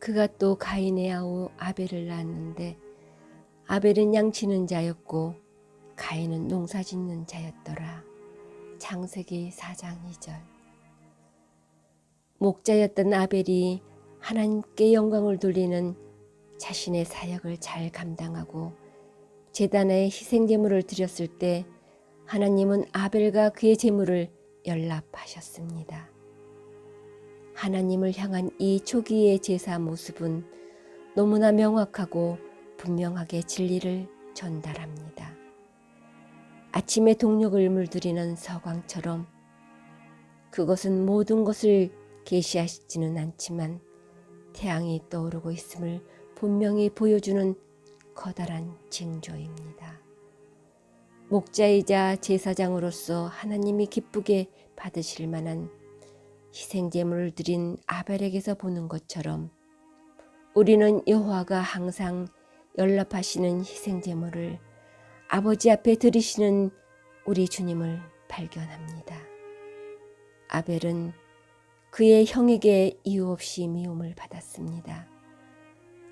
그가 또 가인의 아우 아벨을 낳았는데 아벨은 양치는 자였고 가인은 농사 짓는 자였더라. 창세기 4장 2절 목자였던 아벨이 하나님께 영광을 돌리는 자신의 사역을 잘 감당하고 제단에 희생 제물을 드렸을 때 하나님은 아벨과 그의 제물을 연락하셨습니다. 하나님을 향한 이 초기의 제사 모습은 너무나 명확하고 분명하게 진리를 전달합니다. 아침에 동력을 물들이는 서광처럼 그것은 모든 것을 계시하시지는 않지만 태양이 떠오르고 있음을 분명히 보여주는 커다란 징조입니다. 목자이자 제사장으로서 하나님이 기쁘게 받으실 만한 희생제물을 드린 아벨에게서 보는 것처럼 우리는 여호와가 항상 연락하시는 희생제물을 아버지 앞에 드리시는 우리 주님을 발견합니다. 아벨은 그의 형에게 이유 없이 미움을 받았습니다.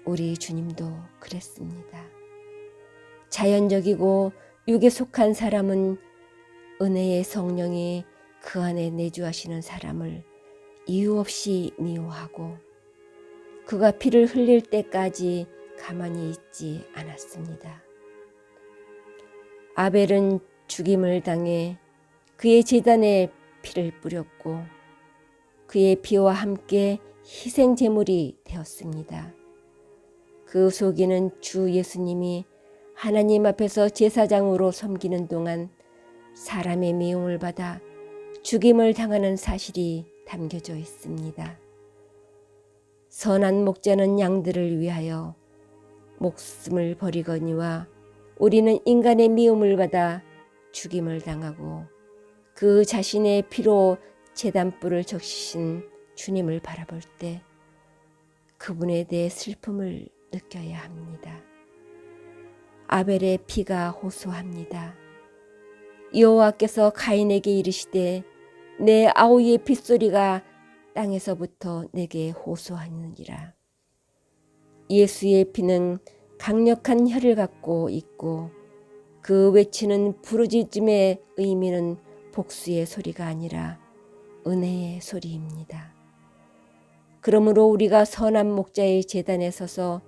우리 주님도 그랬습니다. 자연적이고 육에 속한 사람은 은혜의 성령이 그 안에 내주하시는 사람을 이유 없이 미워하고 그가 피를 흘릴 때까지 가만히 있지 않았습니다. 아벨은 죽임을 당해 그의 재단에 피를 뿌렸고 그의 피와 함께 희생 제물이 되었습니다. 그 속에는 주 예수님이 하나님 앞에서 제사장으로 섬기는 동안 사람의 미움을 받아 죽임을 당하는 사실이 담겨져 있습니다. 선한 목자는 양들을 위하여 목숨을 버리거니와 우리는 인간의 미움을 받아 죽임을 당하고 그 자신의 피로 재단불을 적시신 주님을 바라볼 때 그분에 대해 슬픔을 느껴야 합니다. 아벨의 피가 호소합니다. 여호와께서 가인에게 이르시되 내 아우의 핏소리가 땅에서부터 내게 호소하느니라. 예수의 피는 강력한 혀를 갖고 있고 그 외치는 부르짖음의 의미는 복수의 소리가 아니라 은혜의 소리입니다. 그러므로 우리가 선한 목자의 재단에 서서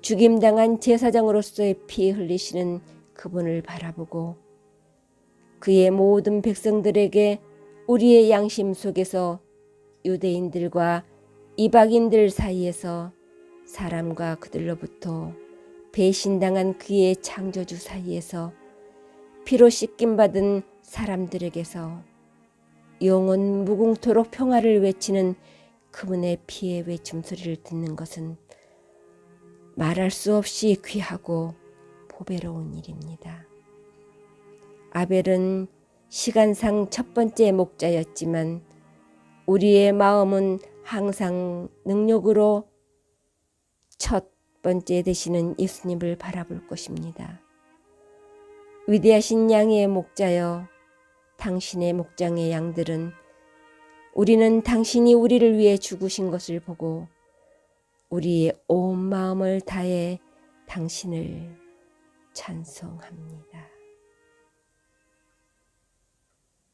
죽임당한 제사장으로서의 피 흘리시는 그분을 바라보고 그의 모든 백성들에게 우리의 양심 속에서 유대인들과 이방인들 사이에서 사람과 그들로부터 배신당한 그의 창조주 사이에서 피로 씻김 받은 사람들에게서 영원 무궁토록 평화를 외치는 그분의 피의 외침 소리를 듣는 것은 말할 수 없이 귀하고 보배로운 일입니다. 아벨은 시간상 첫 번째 목자였지만 우리의 마음은 항상 능력으로 첫 번째 되시는 예수님을 바라볼 것입니다. 위대하신 양의 목자여 당신의 목장의 양들은 우리는 당신이 우리를 위해 죽으신 것을 보고 우리의 온 마음을 다해 당신을 찬송합니다.